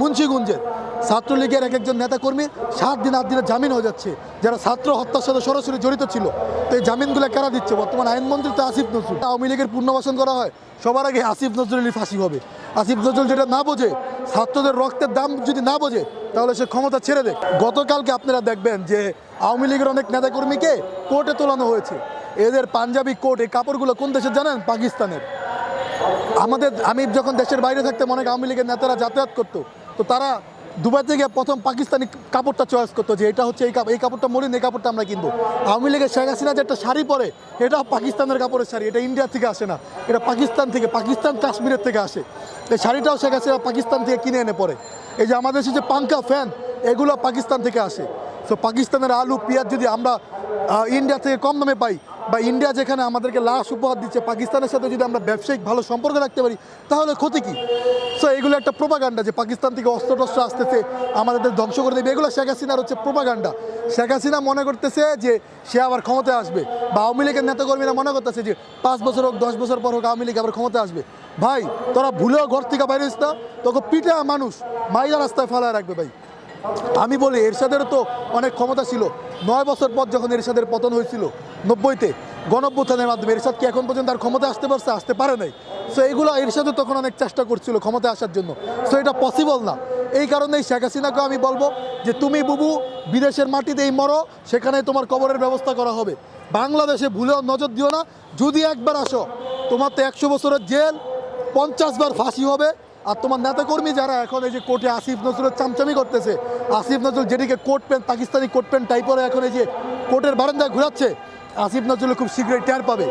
মুন্সিগঞ্জের ছাত্রলীগের এক একজন নেতাকর্মী সাত দিন আট দিনের জামিন হয়ে যাচ্ছে, যারা ছাত্র হত্যার সাথে সরাসরি জড়িত ছিল। তো এই জামিনগুলো কারা দিচ্ছে? বর্তমান আইনমন্ত্রী তো আসিফ নজরুল। আওয়ামী লীগের পুনর্বাসন করা হয়, সবার আগে আসিফ নজরুলের ফাঁসি হবে। আসিফ নজরুল যেটা না বোঝে, ছাত্রদের রক্তের দাম যদি না বোঝে, তাহলে সে ক্ষমতা ছেড়ে দেয়। গতকালকে আপনারা দেখবেন যে আওয়ামী লীগের অনেক নেতাকর্মীকে কোর্টে তোলানো হয়েছে। এদের পাঞ্জাবি কোর্ট এই কাপড়গুলো কোন দেশের জানেন? পাকিস্তানের। আমাদের, আমি যখন দেশের বাইরে থাকতাম, অনেক আওয়ামী লীগের নেতারা যাতায়াত করতো। তো তারা দুবাই থেকে প্রথম পাকিস্তানি কাপড়টা চয়েস করতো যে এটা হচ্ছে এই কাপড় এই কাপড়টা মলিন এই কাপড়টা আমরা কিনবো। আওয়ামী লীগের শেখ হাসিনা যে একটা শাড়ি পরে, এটা পাকিস্তানের কাপড়ের শাড়ি, এটা ইন্ডিয়া থেকে আসে না। এটা পাকিস্তান থেকে, পাকিস্তান কাশ্মীরের থেকে আসে। এই শাড়িটাও শেখ হাসিনা পাকিস্তান থেকে কিনে এনে পরে। এই যে আমাদের যে পাঙ্কা ফ্যান এগুলো পাকিস্তান থেকে আসে। তো পাকিস্তানের আলু, পেঁয়াজ যদি আমরা ইন্ডিয়া থেকে কম দামে পাই বা ইন্ডিয়া যেখানে আমাদেরকে লাশ উপহার দিচ্ছে, পাকিস্তানের সাথে যদি আমরা ব্যবসায়িক ভালো সম্পর্ক রাখতে পারি, তাহলে ক্ষতি কী? সো এগুলো একটা প্রোপাগান্ডা যে পাকিস্তান থেকে অস্ত্র টস্ত্র আসতেছে, আমাদের ধ্বংস করে দেবে। এগুলো শেখ হাসিনার হচ্ছে প্রোপাগান্ডা শেখ হাসিনা মনে করতেছে যে সে আবার ক্ষমতায় আসবে, বা আওয়ামী লীগের নেতাকর্মীরা মনে করতেছে যে পাঁচ বছর হোক, দশ বছর পর হোক, আওয়ামী লীগ আবার ক্ষমতায় আসবে। ভাই, তোরা ভুলেও ঘর থেকে বাইরে হইস না, তোকে পিঠে মানুষ মাইলা রাস্তায় ফেলায় রাখবে ভাই। আমি বলি এরশাদেরও তো অনেক ক্ষমতা ছিল। নয় বছর পর যখন এরশাদের পতন হয়েছিল, নব্বইতে গণঅভ্যুত্থানের মাধ্যমে এরশাদ কি এখন পর্যন্ত আর ক্ষমতা আসতে পারছে, আসতে পারে নাই? সো এইগুলো এরশাদও তখন অনেক চেষ্টা করছিল ক্ষমতা আসার জন্য। সো এটা পসিবল না। এই কারণেই শেখ হাসিনাকে আমি বলব যে, তুমি বুবু, বিদেশের মাটিতেই মরো, সেখানে তোমার কবরের ব্যবস্থা করা হবে। বাংলাদেশে ভুলেও নজর দিও না। যদি একবার আসো, তোমার তো একশো বছরের জেল, পঞ্চাশ বার ফাঁসি হবে। আর তোমার নেতাকর্মী যারা এখন এই যে কোর্টে আসিফ নজরুলের চামচামি করতেছে, আসিফ নজরুল যেটিকে coat pant Pakistani coat pant tie পরে এখন এই যে কোর্টের বারান্দায় ঘোরাচ্ছে, আসিফ নজরুল খুব শীঘ্রই টের পাবে।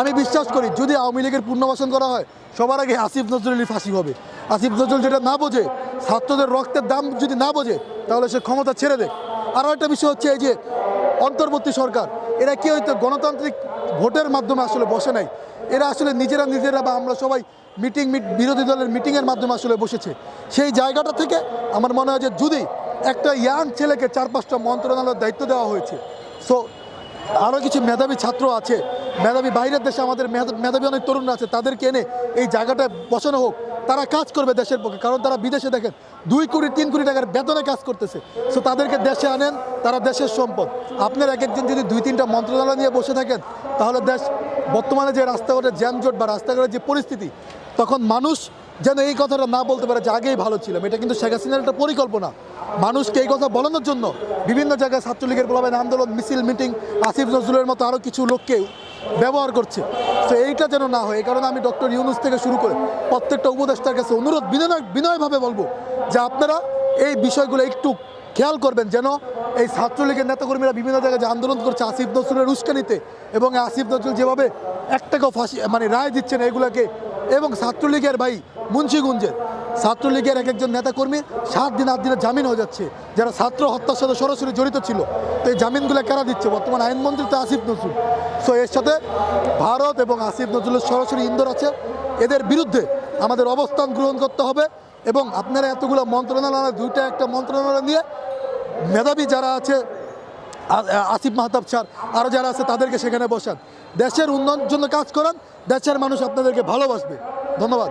আমি বিশ্বাস করি, যদি আওয়ামী লীগের পুনর্বাসন করা হয়, সবার আগে আসিফ নজরুলের ফাঁসি হবে। আসিফ নজরুল যেটা না বোঝে, ছাত্রদের রক্তের দাম যদি না বোঝে, তাহলে সে ক্ষমতা ছেড়ে দেয় আরও একটা বিষয় হচ্ছে এই যে অন্তর্বর্তী সরকার, এরা কি হয়তো গণতান্ত্রিক ভোটের মাধ্যমে আসলে বসে নাই? এরা আসলে নিজেরা নিজেরা বা আমরা সবাই মিটিং বিরোধী দলের মিটিংয়ের মাধ্যমে আসলে বসেছে। সেই জায়গাটা থেকে আমার মনে হয় যে যদি একটা ইয়াং ছেলেকে চার পাঁচটা মন্ত্রণালয়ের দায়িত্ব দেওয়া হয়েছে সো আরও কিছু মেধাবী ছাত্র আছে, মেধাবী বাইরের দেশে আমাদের মেধাবী অনেক তরুণরা আছে, তাদেরকে এনে এই জায়গাটা বসানো হোক। তারা কাজ করবে দেশের পক্ষে, কারণ তারা বিদেশে দেখেন, দুই কোটি, তিন কোটি টাকার বেতনে কাজ করতেছে। সো তাদেরকে দেশে আনেন, তারা দেশের সম্পদ। আপনার এক একজন যদি দুই, তিনটা মন্ত্রণালয় নিয়ে বসে থাকেন, তাহলে দেশ বর্তমানে যে রাস্তাঘাটের জ্যামজট বা রাস্তাঘাটের যে পরিস্থিতি, তখন মানুষ যেন এই কথাটা না বলতে পারে যে আগেই ভালো ছিলাম এটা কিন্তু শেখ হাসিনার একটা পরিকল্পনা। মানুষকে এই কথা বলানোর জন্য বিভিন্ন জায়গায় ছাত্রলীগের বলাবেন আন্দোলন, মিছিল, মিটিং, আসিফ নজরুলের মতো আরও কিছু লোককে ব্যবহার করছে। তো এইটা যেন না হয়, এই কারণে আমি ডক্টর ইউনুস থেকে শুরু করে প্রত্যেকটা উপদেষ্টার কাছে অনুরোধ বিনয় বিনয়ভাবে বলব যে আপনারা এই বিষয়গুলো একটু খেয়াল করবেন যেন এই ছাত্রলীগের নেতাকর্মীরা বিভিন্ন জায়গায় যে আন্দোলন করছে, আসিফ নজরুলের উস্কানিতে এবং আসিফ নজরুল যেভাবে একটাকেও ফাঁসি মানে রায় দিচ্ছেন এগুলোকে এবং ছাত্রলীগের ভাই মুন্সিগঞ্জের ছাত্রলীগের এক একজন নেতাকর্মী সাত দিন আট দিনের জামিন হয়ে যাচ্ছে, যারা ছাত্র হত্যার সাথে সরাসরি জড়িত ছিল। তো এই জামিনগুলো কারা দিচ্ছে? বর্তমান আইনমন্ত্রী তো আসিফ নজরুল। সো এর সাথে ভারত এবং আসিফ নজরুলের সরাসরি ইন্দোর আছে। এদের বিরুদ্ধে আমাদের অবস্থান গ্রহণ করতে হবে এবং আপনারা এতগুলো মন্ত্রণালয়, দুইটা একটা মন্ত্রণালয় নিয়ে মেধাবী যারা আছে আসিফ মাহতাব স্যার আরও যারা আছে তাদেরকে সেখানে বসান। দেশের উন্নয়নের জন্য কাজ করান, দেশের মানুষ আপনাদেরকে ভালোবাসবে। ধন্যবাদ।